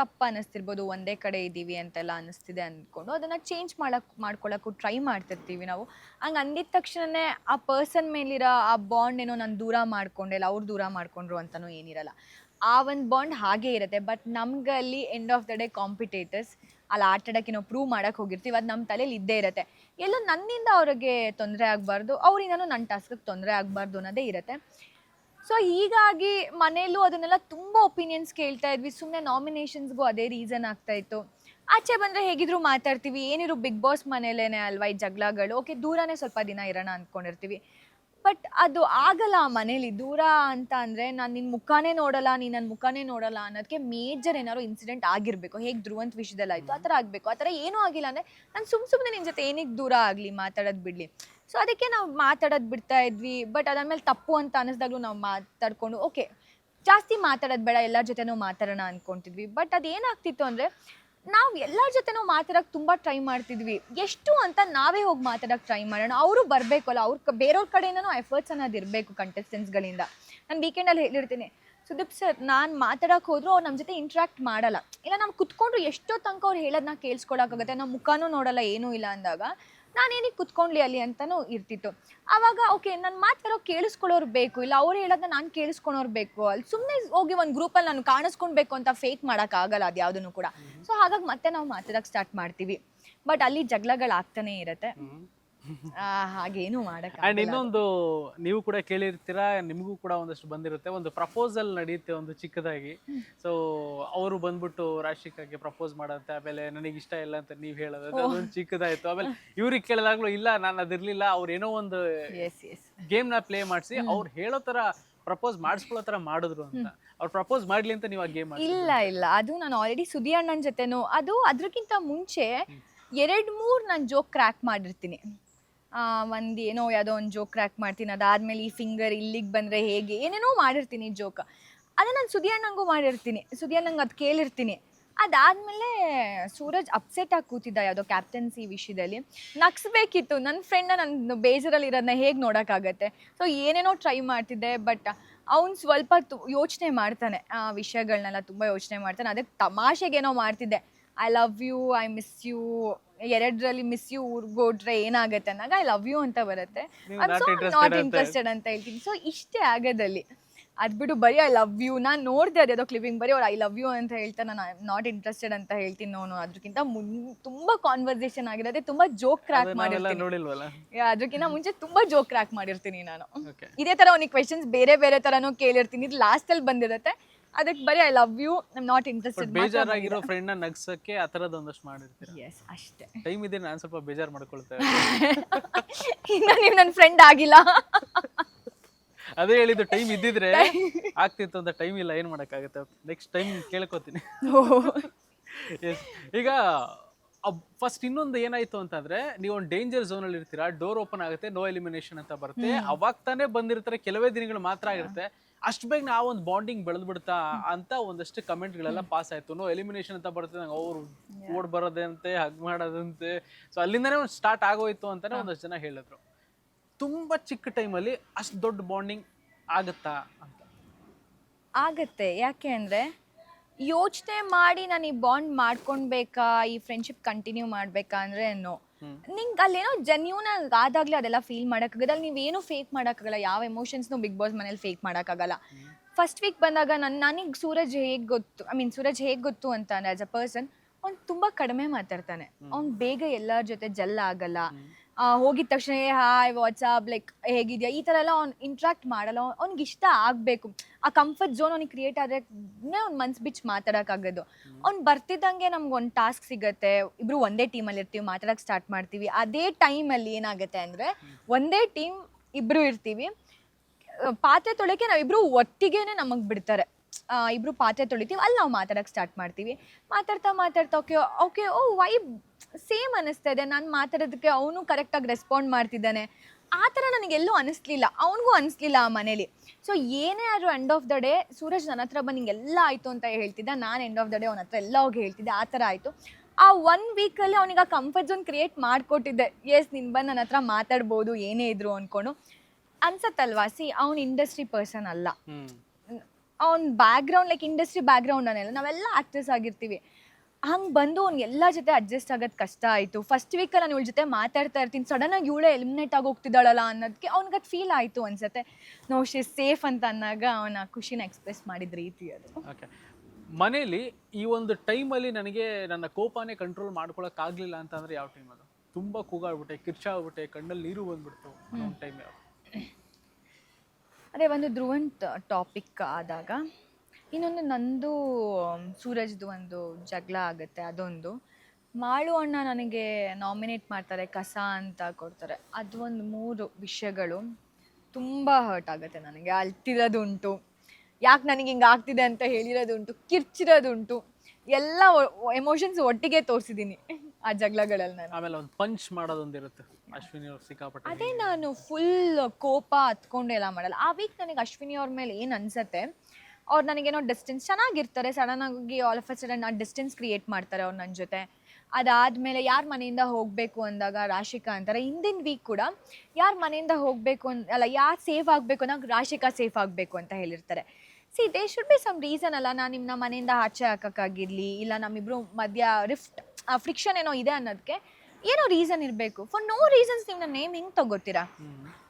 ತಪ್ಪು ಅನ್ನಿಸ್ತಿರ್ಬೋದು ಒಂದೇ ಕಡೆ ಇದ್ದೀವಿ ಅಂತೆಲ್ಲ ಅನ್ನಿಸ್ತಿದೆ ಅಂದ್ಕೊಂಡು ಅದನ್ನು ಚೇಂಜ್ ಮಾಡೋಕ್ಕೆ ಮಾಡ್ಕೊಳ್ಳೋಕ್ಕೂ ಟ್ರೈ ಮಾಡ್ತಿರ್ತೀವಿ ನಾವು. ಹಂಗೆ ಅಂದಿದ ತಕ್ಷಣವೇ ಆ ಪರ್ಸನ್ ಮೇಲಿರೋ ಆ ಬಾಂಡ್ ಏನೋ ನಾನು ದೂರ ಮಾಡ್ಕೊಂಡೆ ಇಲ್ಲ, ಅವ್ರು ದೂರ ಮಾಡ್ಕೊಂಡ್ರು ಅಂತಲೂ ಏನಿರಲ್ಲ. ಆ ಒಂದು ಬಾಂಡ್ ಹಾಗೇ ಇರುತ್ತೆ ಬಟ್ ನಮ್ಗೆ ಅಲ್ಲಿ end of the day competitors ಅಲ್ಲಿ ಆಟಾಡೋಕ್ಕೆ ನಾವು ಪ್ರೂವ್ ಮಾಡಕ್ಕೆ ಹೋಗಿರ್ತೀವಿ, ಅದು ನಮ್ಮ ತಲೆಯಲ್ಲಿ ಇದ್ದೇ ಇರುತ್ತೆ. ಎಲ್ಲೋ ನನ್ನಿಂದ ಅವ್ರಿಗೆ ತೊಂದರೆ ಆಗಬಾರ್ದು, ಅವ್ರಿಂದನೂ ನನ್ನ ಟಾಸ್ಕಿಗೆ ತೊಂದರೆ ಆಗಬಾರ್ದು ಅನ್ನೋದೇ ಇರುತ್ತೆ. ಸೊ ಹೀಗಾಗಿ ಮನೆಯಲ್ಲೂ ಅದನ್ನೆಲ್ಲ ತುಂಬ ಒಪಿನಿಯನ್ಸ್ ಕೇಳ್ತಾ ಇದ್ವಿ. ಸುಮ್ಮನೆ ನಾಮಿನೇಷನ್ಸ್ಗೂ ಅದೇ ರೀಸನ್ ಆಗ್ತಾ ಇತ್ತು. ಆಚೆ ಬಂದರೆ ಹೇಗಿದ್ರು ಮಾತಾಡ್ತೀವಿ. ಏನಿರು ಬಿಗ್ ಬಾಸ್ ಮನೇಲೇನೆ ಅಲ್ವಾ ಈ ಜಗಳಗಳು? ಓಕೆ ದೂರನೇ ಸ್ವಲ್ಪ ದಿನ ಇರೋಣ ಅಂದ್ಕೊಂಡಿರ್ತೀವಿ ಬಟ್ ಅದು ಆಗಲ್ಲ ಮನೇಲಿ. ದೂರ ಅಂತ ಅಂದರೆ ನಾನು ನಿನ್ನ ಮುಖಾನೇ ನೋಡಲ್ಲ, ನೀನು ನನ್ನ ಮುಖಾನೇ ನೋಡಲ್ಲ ಅನ್ನೋದಕ್ಕೆ ಮೇಜರ್ ಏನಾದ್ರು ಇನ್ಸಿಡೆಂಟ್ ಆಗಿರಬೇಕು. ಹೇಗೆ ಧ್ರುವಂತ ವಿಷಯದಲ್ಲಿ ಆಯಿತು ಆ ಥರ ಆಗಬೇಕು. ಆ ಥರ ಏನೂ ಆಗಿಲ್ಲ ಅಂದರೆ ನಾನು ಸುಮ್ಮ ಸುಮ್ಮನೆ ನಿನ್ನ ಜೊತೆ ಏನಿಗೆ ದೂರ ಆಗಲಿ ಮಾತಾಡೋದು ಬಿಡಲಿ. ಸೊ ಅದಕ್ಕೆ ನಾವು ಮಾತಾಡೋದು ಬಿಡ್ತಾ ಇದ್ವಿ. ಬಟ್ ಅದಾದ್ಮೇಲೆ ತಪ್ಪು ಅಂತ ಅನ್ನಿಸ್ದಾಗ್ಲೂ ನಾವು ಮಾತಾಡ್ಕೊಂಡು ಓಕೆ ಜಾಸ್ತಿ ಮಾತಾಡೋದು ಬೇಡ, ಎಲ್ಲರ ಜೊತೆನೂ ಮಾತಾಡೋಣ ಅಂದ್ಕೊತಿದ್ವಿ ಬಟ್ ಅದೇನಾಗ್ತಿತ್ತು ಅಂದರೆ, ನಾವು ಎಲ್ಲರ ಜೊತೆನೂ ಮಾತಾಡೋಕೆ ತುಂಬ ಟ್ರೈ ಮಾಡ್ತಿದ್ವಿ. ಎಷ್ಟು ಅಂತ ನಾವೇ ಹೋಗಿ ಮಾತಾಡೋಕೆ ಟ್ರೈ ಮಾಡೋಣ. ಅವರು ಬರಬೇಕಲ್ಲ, ಅವ್ರ ಬೇರೆಯವ್ರ ಕಡೆಯಿಂದನೂ ಎಫರ್ಟ್ಸ್ ಅನ್ನೋದು ಇರಬೇಕು ಕಂಟೆಸ್ಟೆಂಟ್ಸ್ಗಳಿಂದ ನಾನು ವೀಕೆಂಡಲ್ಲಿ ಹೇಳಿರ್ತೀನಿ, ಸುದೀಪ್ ಸರ್ ನಾನು ಮಾತಾಡೋಕೆ ಹೋದರೂ ಅವ್ರು ನಮ್ಮ ಜೊತೆ ಇಂಟ್ರ್ಯಾಕ್ಟ್ ಮಾಡಲ್ಲ. ಇಲ್ಲ, ನಾವು ಕುತ್ಕೊಂಡು ಎಷ್ಟೋ ತನಕ ಅವ್ರು ಹೇಳೋದನ್ನ ಕೇಳಿಸ್ಕೊಳಕ್ಕಾಗತ್ತೆ ನಾವು ಮುಖನೂ ನೋಡಲ್ಲ, ಏನೂ ಇಲ್ಲ ಅಂದಾಗ ನಾನೇನಿಗೆ ಕುತ್ಕೊಂಡ್ಲಿ ಅಲ್ಲಿ ಅಂತಲೂ ಇರ್ತಿತ್ತು. ಆವಾಗ ಓಕೆ ನನ್ನ ಮಾತಾಡೋ ಕೇಳಿಸ್ಕೊಳ್ಳೋರು ಬೇಕು ಇಲ್ಲ ಅವ್ರು ಹೇಳೋದನ್ನ ನಾನು ಕೇಳಿಸ್ಕೊಳೋರು ಬೇಕು ಅಲ್ಲಿ ಸುಮ್ಮನೆ ಹೋಗಿ ಒಂದು ಗ್ರೂಪಲ್ಲಿ ನಾನು ಕಾಣಿಸ್ಕೊಳ್ಬೇಕು ಅಂತ ಫೇಕ್ ಮಾಡೋಕ್ಕಾಗಲ್ಲ ಅದು ಯಾವುದನ್ನು ಕೂಡ. ಸೊ ಹಾಗಾಗಿ ಮತ್ತೆ ನಾವು ಮಾತಾಡೋಕ್ಕೆ ಸ್ಟಾರ್ಟ್ ಮಾಡ್ತೀವಿ. ಬಟ್ ಅಲ್ಲಿ ಜಗಳಗಳಾಗ್ತಾನೆ ಇರುತ್ತೆ. ಆ, ಮಾಡಕ್ ಅಂಡ್ ಇನ್ನೊಂದು ನೀವು ಕೂಡ ಕೇಳಿರ್ತೀರಾ ನಿಮಗೂ ಕೂಡ ಒಂದಷ್ಟು ಬಂದಿರುತ್ತೆ. ಒಂದು ಪ್ರಪೋಸಲ್ ನಡೆಯುತ್ತೆ ಒಂದು ಚಿಕ್ಕದಾಗಿ. ಸೊ ಅವರು ಬಂದ್ಬಿಟ್ಟು ರಾಶಿಕಾಗೆ ಪ್ರಪೋಸ್ ಮಾಡಂತೆ. ಆಮೇಲೆ ನನಗೆ ಇಷ್ಟ ಇಲ್ಲ ಅಂತ ನೀವು ಹೇಳೋದು. ಅದೊಂದು ಚಿಕ್ಕದಾಯ್ತು. ಆಮೇಲೆ ಇವ್ರಿಗೆ ಕೇಳಿದಾಗ್ಲೂ ಇಲ್ಲ ನಾನು ಅದಿರ್ಲಿಲ್ಲ. ಅವ್ರು ಏನೋ ಒಂದು ಎಸ್ ಎಸ್ ಗೇಮ್ನ ಪ್ಲೇ ಮಾಡಿಸಿ ಅವ್ರು ಹೇಳೋ ತರ ಪ್ರಪೋಸ್ ಮಾಡಿಸ್ಕೊಳ್ಳೋ ತರ ಮಾಡಿದ್ರು ಅಂತ. ಅವ್ರು ಪ್ರಪೋಸ್ ಮಾಡ್ಲಿ ಅಂತ ನೀವು ಆ ಗೇಮ್ ಇಲ್ಲ ಇಲ್ಲ. ಅದು ನಾನು ಆಲ್ರೆಡಿ ಸುದಿ ಅಣ್ಣನ ಜೊತೆನೂ. ಅದು ಅದಕ್ಕಿಂತ ಮುಂಚೆ ಎರಡು ಮೂರು ನಾನು ಜೋಕ್ ಕ್ರ್ಯಾಕ್ ಮಾಡಿರ್ತೀನಿ. ಒಂದು ಏನೋ ಯಾವುದೋ ಒಂದು ಜೋಕ್ ಕ್ರ್ಯಾಕ್ ಮಾಡ್ತೀನಿ. ಅದಾದ್ಮೇಲೆ ಈ ಫಿಂಗರ್ ಇಲ್ಲಿಗೆ ಬಂದರೆ ಹೇಗೆ? ಏನೇನೋ ಮಾಡಿರ್ತೀನಿ ಜೋಕ್ ಅದು ನಾನು ಸುದಿ ಅಣ್ಣಂಗೂ ಮಾಡಿರ್ತೀನಿ. ಸುದಿ ಅಣ್ಣಂಗೆ ಅದು ಕೇಳಿರ್ತೀನಿ. ಅದಾದಮೇಲೆ ಸೂರಜ್ ಅಪ್ಸೆಟ್ ಆಗಿ ಕೂತಿದ್ದ ಯಾವುದೋ ಕ್ಯಾಪ್ಟನ್ಸಿ ವಿಷಯದಲ್ಲಿ. ನಗ್ಸ್ಬೇಕಿತ್ತು. ನನ್ನ ಫ್ರೆಂಡ್ನ ನನ್ನ ಬೇಜಾರಲ್ಲಿ ಇರೋದನ್ನ ಹೇಗೆ ನೋಡೋಕ್ಕಾಗತ್ತೆ? ಸೊ ಏನೇನೋ ಟ್ರೈ ಮಾಡ್ತಿದ್ದೆ ಬಟ್ ಅವ್ನು ಸ್ವಲ್ಪ ತು, ಯೋಚನೆ ಮಾಡ್ತಾನೆ. ಆ ವಿಷಯಗಳನ್ನೆಲ್ಲ ತುಂಬ ಯೋಚನೆ ಮಾಡ್ತಾನೆ. ಅದಕ್ಕೆ ತಮಾಷೆಗೇನೋ ಮಾಡ್ತಿದ್ದೆ. I love you I miss you ಎರಡರಲ್ಲಿ ಮಿಸ್ ಯು ಊರ್ಗೋಡ್ರೆ ಏನಾಗುತ್ತೆ ಅನ್ನಾಗ ಐ ಲವ್ ಯು ಅಂತ ಬರುತ್ತೆ. ನಾಟ್. ಇಂಟ್ರೆಸ್ಟೆಡ್ ಅಂತ ಹೇಳ್ತೀನಿ. ಸೊ ಇಷ್ಟೇ ಆಗೋದಲ್ಲಿ. ಅದು ಬಿಟ್ಟು ಬರೀ ಐ ಲವ್ ಯು ನಾನು ನೋಡಿದೆ ಅದೇದೋ ಕ್ಲಿವಿಂಗ್ ಬರೀ ಅವ್ರು ಐ ಲವ್ ಯು ಅಂತ ಹೇಳ್ತಾ ನಾನು ನಾಟ್ ಇಂಟ್ರೆಸ್ಟೆಡ್ ಅಂತ ಹೇಳ್ತೀನಿ ನೋನು. ಅದಕ್ಕಿಂತ ಮುನ್ ತುಂಬ ಕಾನ್ವರ್ಸೇಷನ್ ಆಗಿರೋದೇ ತುಂಬ ಜೋಕ್ ಕ್ರ್ಯಾಕ್ ಮಾಡಿರ್ತೀನಿ. ಅದಕ್ಕಿಂತ ಮುಂಚೆ ತುಂಬಾ ಜೋಕ್ ಕ್ರ್ಯಾಕ್ ಮಾಡಿರ್ತೀನಿ ನಾನು. ಇದೇ ತರ ಅವ್ನಿಗೆ ಕ್ವೆಶನ್ಸ್ ಬೇರೆ ಬೇರೆ ಥರನೂ ಕೇಳಿರ್ತೀನಿ. ಇದು ಲಾಸ್ಟಲ್ಲಿ ಬಂದಿರುತ್ತೆ. ಅದಕ್ಕೆ ಬರೀ I love you I not but interested ಬೇಜಾರಾಗಿರೋ ಫ್ರೆಂಡ್ನ ನಗ್ಸಕ್ಕೆ ಆ ತರದ ಒಂದಷ್ಟು ಮಾಡಿರ್ತೀರಾ? ಎಸ್ ಅಷ್ಟೇ. ಟೈಮ್ ಇದೆ ನಾನು ಸ್ವಲ್ಪ ಬೇಜಾರ್ ಮಾಡ್ಕೊಳ್ತೇವೆ (laughs) ಇನ್ನ ನೀವು ನನ್ನ ಫ್ರೆಂಡ್ ಆಗಿಲ್ಲ. ಅದೇ ಹೇಳಿದ್ದು ಟೈಮ್ ಇದ್ದಿದ್ರೆ (laughs) ಆಗ್ತಿತ್ತು ಅಂತ ಟೈಮ್ ಇಲ್ಲ ಏನು ಮಾಡಕ್ಕಾಗತ್ತೆ? ನೆಕ್ಸ್ಟ್ ಟೈಮ್ ಕೇಳ್ಕೊತೀನಿ. ಎಸ್ ಈಗ ಫಸ್ಟ್ ಇನ್ನೊಂದು ಏನಾಯ್ತು ಅಂತಂದ್ರೆ ನೀವು ಒಂದು ಡೇಂಜರ್ ಝೋನ್ ಅಲ್ಲಿ ಇರ್ತೀರಾ ಡೋರ್ ಓಪನ್ ಆಗುತ್ತೆ ನೋ ಎಲಿಮಿನೇಷನ್ ಅಂತ ಬರುತ್ತೆ. ಅವಾಗ ತಾನೇ ಬಂದಿರ್ತಾರೆ ಕೆಲವೇ ದಿನಗಳು ಮಾತ್ರ ಆಗಿರುತ್ತೆ. ಅಷ್ಟು ಬೇಗ ನಾವು ಒಂದು ಬಾಂಡಿಂಗ್ ಬೆಳೆದ್ಬಿಡ್ತಾ ಅಂತ ಒಂದಷ್ಟು ಕಮೆಂಟ್ಗಳೆಲ್ಲ ಪಾಸ್ ಆಯ್ತು. ನೋ ಎಲಿಮಿನೇಷನ್ ಅಂತ ಬರುತ್ತೆ. ನಂಗೆ ಅವ್ರು ಓಡ್ ಬರೋದಂತೆ ಹಗ್ ಮಾಡೋದಂತೆ. ಸೊ ಅಲ್ಲಿಂದನೇ ಒಂದು ಸ್ಟಾರ್ಟ್ ಆಗೋಯ್ತು ಅಂತಾನೆ ಒಂದಷ್ಟು ಜನ ಹೇಳಿದ್ರು. ತುಂಬಾ ಚಿಕ್ಕ ಟೈಮಲ್ಲಿ ಅಷ್ಟು ದೊಡ್ಡ ಬಾಂಡಿಂಗ್ ಆಗತ್ತಾ ಅಂತ. ಆಗತ್ತೆ. ಯಾಕೆ ಅಂದರೆ ಯೋಚನೆ ಮಾಡಿ ನಾನು ಈ ಬಾಂಡ್ ಮಾಡ್ಕೊಳ್ಬೇಕಾ ಈ ಫ್ರೆಂಡ್ಶಿಪ್ ಕಂಟಿನ್ಯೂ ಮಾಡ್ಬೇಕಾ ಅಂದ್ರೆ ನೋ ನಿಂಗೆ ಅಲ್ಲೇನೋ ಜೆನ್ಯೂನ್ ಆದಾಗಲೇ ಅದೆಲ್ಲ ಫೀಲ್ ಮಾಡೋಕ್ಕಾಗಲ್ಲ. ಅಲ್ಲಿ ನೀವೇನು ಫೇಕ್ ಮಾಡೋಕ್ಕಾಗಲ್ಲ. ಯಾವ ಎಮೋಷನ್ಸ್ನು ಬಿಗ್ ಬಾಸ್ ಮನೇಲಿ ಫೇಕ್ ಮಾಡಕ್ಕಾಗಲ್ಲ. ಫಸ್ಟ್ ವೀಕ್ ಬಂದಾಗ ನನ್ ನನಗೆ ಸೂರಜ್ ಹೇಗ್ ಗೊತ್ತು ಐ ಮೀನ್ ಸೂರಜ್ ಹೇಗ್ ಗೊತ್ತು ಅಂತ ಆಸ್ ಅ ಪರ್ಸನ್ ಅವ್ನು ತುಂಬಾ ಕಡಿಮೆ ಮಾತಾಡ್ತಾನೆ. ಅವ್ನ್ ಬೇಗ ಎಲ್ಲರ ಜೊತೆ ಜಲ್ಲ ಆಗಲ್ಲ. ಹೋಗಿದ ತಕ್ಷಣ ಹಾಯ್ ವಾಟ್ಸಪ್ ಲೈಕ್ ಹೇಗಿದೆಯಾ? ಈ ಥರ ಎಲ್ಲ ಅವ್ನು ಇಂಟ್ರಾಕ್ಟ್ ಮಾಡಲ್ಲ. ಅವ್ನಿಗೆ ಇಷ್ಟ ಆಗಬೇಕು. ಆ ಕಂಫರ್ಟ್ ಝೋನ್ ಅವ್ನಿಗೆ ಕ್ರಿಯೇಟ್ ಆದರೆ ಅವ್ನು ಮನ್ಸು ಬಿಚ್ಚು ಮಾತಾಡೋಕ್ಕಾಗೋದು ಅವ್ನು ಬರ್ತಿದ್ದಂಗೆ ನಮ್ಗೆ ಒಂದು ಟಾಸ್ಕ್ ಸಿಗುತ್ತೆ. ಇಬ್ಬರು ಒಂದೇ ಟೀಮಲ್ಲಿ ಇರ್ತೀವಿ ಮಾತಾಡೋಕ್ಕೆ ಸ್ಟಾರ್ಟ್ ಮಾಡ್ತೀವಿ. ಅದೇ ಟೈಮಲ್ಲಿ ಏನಾಗುತ್ತೆ ಅಂದರೆ ಒಂದೇ ಟೀಮ್ ಇಬ್ಬರು ಇರ್ತೀವಿ. ಪಾತ್ರೆ ತೊಳೆಕ್ಕೆ ನಾವಿಬ್ಬರು ಒಟ್ಟಿಗೆನೆ ನಮಗೆ ಬಿಡ್ತಾರೆ. ಇಬ್ರು ಪಾತ್ರೆ ತೊಳಿತೀವಿ ಅಲ್ಲಿ ನಾವು ಮಾತಾಡೋಕ್ಕೆ ಸ್ಟಾರ್ಟ್ ಮಾಡ್ತೀವಿ. ಮಾತಾಡ್ತಾ ಮಾತಾಡ್ತಾ okay okay oh vibe same ಅನ್ನಿಸ್ತಾ ಇದೆ. ನಾನು ಮಾತಾಡೋದಕ್ಕೆ ಅವನು ಕರೆಕ್ಟಾಗಿ ರೆಸ್ಪಾಂಡ್ ಮಾಡ್ತಿದ್ದಾನೆ. ಆ ಥರ ನನಗೆಲ್ಲೂ ಅನಿಸ್ಲಿಲ್ಲ ಅವನಿಗೂ ಅನಿಸ್ಲಿಲ್ಲ ಆ ಮನೇಲಿ. ಸೊ ಏನೇ ಆದರೂ end of the day Suraj ನನ್ನ ಹತ್ರ ಬಂದು ಹಿಂಗೆಲ್ಲ ಆಯಿತು ಅಂತ ಹೇಳ್ತಿದ್ದ. ನಾನು ಎಂಡ್ ಆಫ್ ದ ಡೇ ಅವನ ಹತ್ರ ಎಲ್ಲ ಹೋಗಿ ಹೇಳ್ತಿದ್ದೆ. ಆ ಥರ ಆಯಿತು. ಆ ಒನ್ ವೀಕಲ್ಲಿ ಅವನಿಗೆ ಆ ಕಂಫರ್ಟ್ ಝೋನ್ ಕ್ರಿಯೇಟ್ ಮಾಡಿಕೊಟ್ಟಿದ್ದೆ. ಎಸ್ ನಿನ್ ಬಂದು ನನ್ನ ಹತ್ರ ಮಾತಾಡ್ಬೋದು ಏನೇ ಇದ್ರು ಅಂದ್ಕೊಂಡು ಅನ್ಸತ್ತಲ್ವಾ? ಸಿ ಅವ್ನು ಇಂಡಸ್ಟ್ರಿ ಪರ್ಸನ್ ಅಲ್ಲ. ಅವ್ನ ಬ್ಯಾಕ್ಗ್ರೌಂಡ್ ಲೈಕ್ ಇಂಡಸ್ಟ್ರಿ ಬ್ಯಾಕ್ಗ್ರೌಂಡ್ ಅನ್ನೆಲ್ಲ. ನಾವೆಲ್ಲ ಆಕ್ಟರ್ಸ್ ಆಗಿರ್ತೀವಿ. ಹಂಗೆ ಬಂದು ಅವ್ನು ಎಲ್ಲ ಜೊತೆ ಅಡ್ಜಸ್ಟ್ ಆಗೋದು ಕಷ್ಟ ಆಯಿತು. ಫಸ್ಟ್ ವೀಕಲ್ಲಿ ನಾನು ಇವಳ ಜೊತೆ ಮಾತಾಡ್ತಾ ಇರ್ತೀನಿ. ಸಡನ್ನಾಗಿ ಇವಳೇ ಎಲಿಮಿನೇಟ್ ಆಗಿ ಹೋಗ್ತಿದ್ದಾಳಲ್ಲ ಅನ್ನೋದಕ್ಕೆ ಅವ್ನಿಗೆ ಅದು ಫೀಲ್ ಆಯಿತು ಅನ್ಸುತ್ತೆ. ನೋ ಶಿ ಸೇಫ್ ಅಂತ ಅಂದಾಗ ಅವನ ಖುಷಿನ ಎಕ್ಸ್ಪ್ರೆಸ್ ಮಾಡಿದ ರೀತಿ ಅದು. ಓಕೆ ಮನೇಲಿ ಈ ಒಂದು ಟೈಮಲ್ಲಿ ನನಗೆ ನನ್ನ ಕೋಪನೇ ಕಂಟ್ರೋಲ್ ಮಾಡ್ಕೊಳಕ್ಕಾಗಲಿಲ್ಲ ಅಂತಂದ್ರೆ ಯಾವ ಟೈಮ್ ಅದು? ತುಂಬಾ ಕೂಗಾಡ್ಬಿಟ್ಟೆ ಕಿರ್ಚಾಗ್ಬಿಟ್ಟೆ ಕಣ್ಣಲ್ಲಿ ನೀರು ಬಂದ್ಬಿಡ್ತು ಟೈಮ್ ಅದೇ ಒಂದು ಧ್ರುವಂತ್ ಟಾಪಿಕ್ ಆದಾಗ ಇನ್ನೊಂದು ನಂದು ಸೂರಜ್ದು ಒಂದು ಜಗಳ ಆಗುತ್ತೆ ಅದೊಂದು. ಮಾಳು ಅಣ್ಣ ನನಗೆ ನಾಮಿನೇಟ್ ಮಾಡ್ತಾರೆ ಕಸ ಅಂತ ಕೊಡ್ತಾರೆ. ಅದೊಂದು ಮೂರು ವಿಷಯಗಳು. ತುಂಬ ಹರ್ಟ್ ಆಗುತ್ತೆ ನನಗೆ. ಅಳ್ತಿರೋದುಂಟು ಯಾಕೆ ನನಗೆ ಹಿಂಗೆ ಆಗ್ತಿದೆ ಅಂತ ಹೇಳಿರೋದುಂಟು ಕಿರ್ಚಿರೋದುಂಟು. ಎಲ್ಲ ಎಮೋಷನ್ಸ್ ಒಟ್ಟಿಗೆ ತೋರಿಸಿದ್ದೀನಿ ಆ ಜಗಳಗಳಲ್ಲಿ ನಾನು. ಆಮೇಲೆ ಒಂದು ಪಂಚ್ ಮಾಡೋದೊಂದಿರುತ್ತೆ. ಅಶ್ವಿನಿ ಅವ್ರು ಸಿಕ್ಕಾಪಟ್ಟೆ ಅದೇ ನಾನು ಫುಲ್ ಕೋಪ ಹತ್ಕೊಂಡು ಎಲ್ಲ ಮಾಡಲ್ಲ. ಆ ವೀಕ್ ನನಗೆ ಅಶ್ವಿನಿ ಅವ್ರ ಮೇಲೆ ಏನು ಅನ್ಸತ್ತೆ? ಅವ್ರು ನನಗೇನೋ ಡಿಸ್ಟೆನ್ಸ್ ಚೆನ್ನಾಗಿರ್ತಾರೆ. ಸಡನ್ ಆಗಿ ಆಲ್ ಆಫ್ ಅ ಸಡನ್ ಆ ಡಿಸ್ಟೆನ್ಸ್ ಕ್ರಿಯೇಟ್ ಮಾಡ್ತಾರೆ ಅವ್ರು ನನ್ನ ಜೊತೆ. ಅದಾದಮೇಲೆ ಯಾರ ಮನೆಯಿಂದ ಹೋಗಬೇಕು ಅಂದಾಗ ರಾಶಿಕಾ ಅಂತಾರೆ. ಹಿಂದಿನ ವೀಕ್ ಕೂಡ ಯಾರ ಮನೆಯಿಂದ ಹೋಗಬೇಕು ಅನ್, ಅಲ್ಲ ಯಾರು ಸೇಫ್ ಆಗಬೇಕು ಅಂದಾಗ ರಾಶಿಕಾ ಸೇಫ್ ಆಗಬೇಕು ಅಂತ ಹೇಳಿರ್ತಾರೆ. See they should be some reason ಅಲ್ಲ ನಾನು ನಿಮ್ಮನ್ನ ಮನೆಯಿಂದ ಆಚೆ ಹಾಕೋಕ್ಕಾಗಿರಲಿ, ಇಲ್ಲ ನಮ್ಮಿಬ್ಬರು ಮಧ್ಯ ರಿಫ್ಟ್ ಫ್ರಿಕ್ಷನ್ ಏನೋ ಇದೆ ಅನ್ನೋದಕ್ಕೆ ಏನೋ ರೀಸನ್ ಇರಬೇಕು. ಫಾರ್ ನೋ ರೀಸನ್ಸ್ ನೀವು ನನ್ನ ನೇಮ್ ಹೆಂಗೆ ತಗೋತೀರಾ?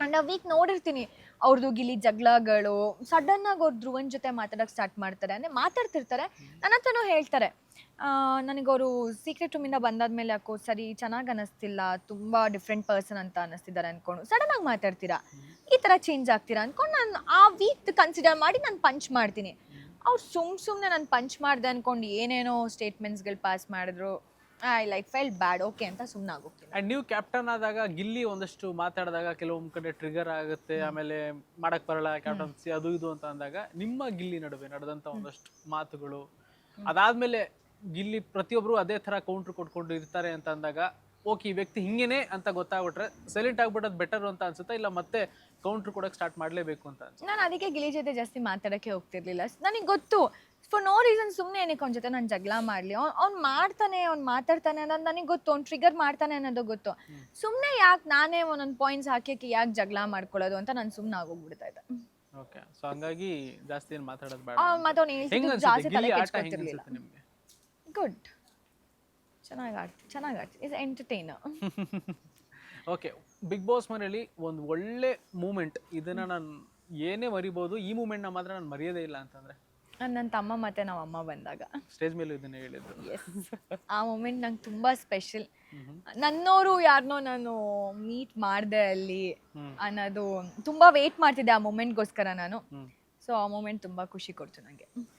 ಅಂಡ್ ಆ ವೀಕ್ ನೋಡಿರ್ತೀನಿ. ಅವ್ರದ್ದು ಗಿಲಿ ಜಗಳಗಳು ಸಡನ್ ಆಗಿ ಅವ್ರು ಧ್ರುವನ್ ಜೊತೆ ಮಾತಾಡೋಕೆ ಸ್ಟಾರ್ಟ್ ಮಾಡ್ತಾರೆ. ಅಂದರೆ ಮಾತಾಡ್ತಿರ್ತಾರೆ ನನ್ನ ಹತ್ರನೂ ಹೇಳ್ತಾರೆ. ನನಗವರು ಸೀಕ್ರೆಟ್ ರೂಮಿಂದ ಬಂದಾದ್ಮೇಲೆ ಯಾಕೋ ಸರಿ ಚೆನ್ನಾಗಿ ಅನ್ನಿಸ್ತಿಲ್ಲ ತುಂಬ ಡಿಫ್ರೆಂಟ್ ಪರ್ಸನ್ ಅಂತ ಅನ್ನಿಸ್ತಿದ್ದಾರೆ ಅಂದ್ಕೊಂಡು ಸಡನ್ ಆಗಿ ಮಾತಾಡ್ತೀರಾ? ಈ ಥರ ಚೇಂಜ್ ಆಗ್ತೀರಾ ಅಂದ್ಕೊಂಡು ನಾನು ಆ ವೀಕ್ ಕನ್ಸಿಡರ್ ಮಾಡಿ ನಾನು ಪಂಚ್ ಮಾಡ್ತೀನಿ. ಅವ್ರು ಸುಮ್ಮ ಸುಮ್ಮನೆ ನಾನು ಪಂಚ್ ಮಾಡಿದೆ ಅಂದ್ಕೊಂಡು ಏನೇನೋ ಸ್ಟೇಟ್ಮೆಂಟ್ಸ್ಗಳು ಪಾಸ್ ಮಾಡಿದ್ರು. I like felt bad okay ಅಂತ ಸುಮ್ಮನೆ ಆಗೋಗ್ತೀನಿ. ಅಂಡ್ ನೀವು ಕ್ಯಾಪ್ಟನ್ ಆದಾಗ ಗಿಲ್ಲಿ ಒಂದಷ್ಟು ಮಾತಾಡಿದಾಗ ಕೆಲವೊಂದ್ ಕಡೆ ಟ್ರಿಗರ್ ಆಗುತ್ತೆ ಆಮೇಲೆ ಮಾಡಕ್ ಬರಲ್ಲ ಕ್ಯಾಪ್ಟನ್ಸಿ ಅದು ಇದು ಅಂತ ಅಂದಾಗ ನಿಮ್ಮ ಗಿಲ್ಲಿ ನಡುವೆ ನಡೆದಂತ ಒಂದಷ್ಟು ಮಾತುಗಳು ಅದಾದ್ಮೇಲೆ ಗಿಲ್ಲಿ ಪ್ರತಿಯೊಬ್ರು ಅದೇ ತರ ಕೌಂಟ್ರ್ ಕೊಟ್ಕೊಂಡು ಇರ್ತಾರೆ ಅಂತ ಅಂದಾಗ ಓಕೆ ಈ ವ್ಯಕ್ತಿ ಹಿಂಗೇನೆ ಅಂತ ಗೊತ್ತಾಗ್ಬಿಟ್ರೆ ಸೈಲೆಂಟ್ ಆಗ್ಬಿಟ್ಟದ್ ಬೆಟರ್ ಅಂತ ಅನ್ಸುತ್ತಾ? ಇಲ್ಲ ಮತ್ತೆ ಕೌಂಟ್ರ್ ಕೊಡಕ್ ಸ್ಟಾರ್ಟ್ ಮಾಡ್ಲೇಬೇಕು ಅಂತ ನಾನು ಅದಕ್ಕೆ ಗಿಲಿ ಜೊತೆ ಜಾಸ್ತಿ ಮಾತಾಡಕ್ಕೆ ಹೋಗ್ತಿರ್ಲಿಲ್ಲ. ನನಗೆ ಗೊತ್ತು ಫಾರ್ ನೋ ರೀಸನ್ ಸುಮ್ಮನೆ ಏನಕ್ಕೆ ಅವ್ನ ಜೊತೆ ನಾನು ಜಗಳ ಮಾಡಲಿ. ಅವ್ನು ಅವ್ನು ಮಾಡ್ತಾನೆ ಅವ್ನು ಮಾತಾಡ್ತಾನೆ ಅನ್ನೋದು ನನಗೆ ಗೊತ್ತು. ಅವ್ನು ಟ್ರಿಗರ್ ಮಾಡ್ತಾನೆ ಅನ್ನೋದು ಗೊತ್ತು. ಸುಮ್ಮನೆ ಯಾಕೆ ನಾನೇ ಒಂದೊಂದು ಪಾಯಿಂಟ್ಸ್ ಹಾಕಿ ಯಾಕೆ ಜಗಳ ಮಾಡ್ಕೊಳ್ಳೋದು ಅಂತ ನಾನು ಸುಮ್ಮನೆ ಆಗೋಗ್ಬಿಡ್ತಾ ಇದ್ದೆ. ಓಕೆ ಸೊ ಹಂಗಾಗಿ ಜಾಸ್ತಿ ಏನು ಮಾತಾಡೋದು ಬೇಡ ಅವ್ನು ಮತ್ತೆ ಅವ್ನು ಹೇಳ್ತಿದ್ದು ಜಾಸ್ತಿ ತಲೆ ಕೆಡ್ಸ್ಕೊತಿರ್ಲಿಲ್ಲ ಗುಡ್ ಚೆನ್ನಾಗಿ ಆಡ್ತಿ ಚೆನ್ನಾಗಿ ಆಡ್ತಿ. Is entertainer okay Bigg Boss ಮನೆಯಲ್ಲಿ ಒಂದು ಒಳ್ಳೆ ಮೂಮೆಂಟ್ ಇದನ್ನ ನಾನು ಏನೇ ಮರಿಬೋದು ಈ ಮೂಮೆಂಟ್ನ ಮಾತ್ರ ನಾನು ಮರೆಯೋದೇ ಇಲ್ಲ ಅಂತಂದ್ರೆ? ನನ್ನ ತಮ್ಮ ಮತ್ತೆ ನಮ್ಮ ಅಮ್ಮ ಬಂದಾಗ. ಸ್ಟೇಜ್ ಮೇಲೆ ಇದನ್ನ ಹೇಳಿದ್ರು. ಆ ಮೂಮೆಂಟ್ ನಂಗೆ ತುಂಬಾ ಸ್ಪೆಷಲ್ ನನ್ನೋರು ಯಾರನ್ನೋ ನಾನು ಮೀಟ್ ಮಾಡಿದೆ ಅಲ್ಲಿ. ಅನ್ನೋದು ತುಂಬಾ ವೇಟ್ ಮಾಡ್ತಿದ್ದೆ ಆ ಮೂಮೆಂಟ್ಗೋಸ್ಕರ ನಾನು. ಸೊ ಆ ಮೂಮೆಂಟ್ ತುಂಬಾ ಖುಷಿ ಕೊಡ್ತು ನನಗೆ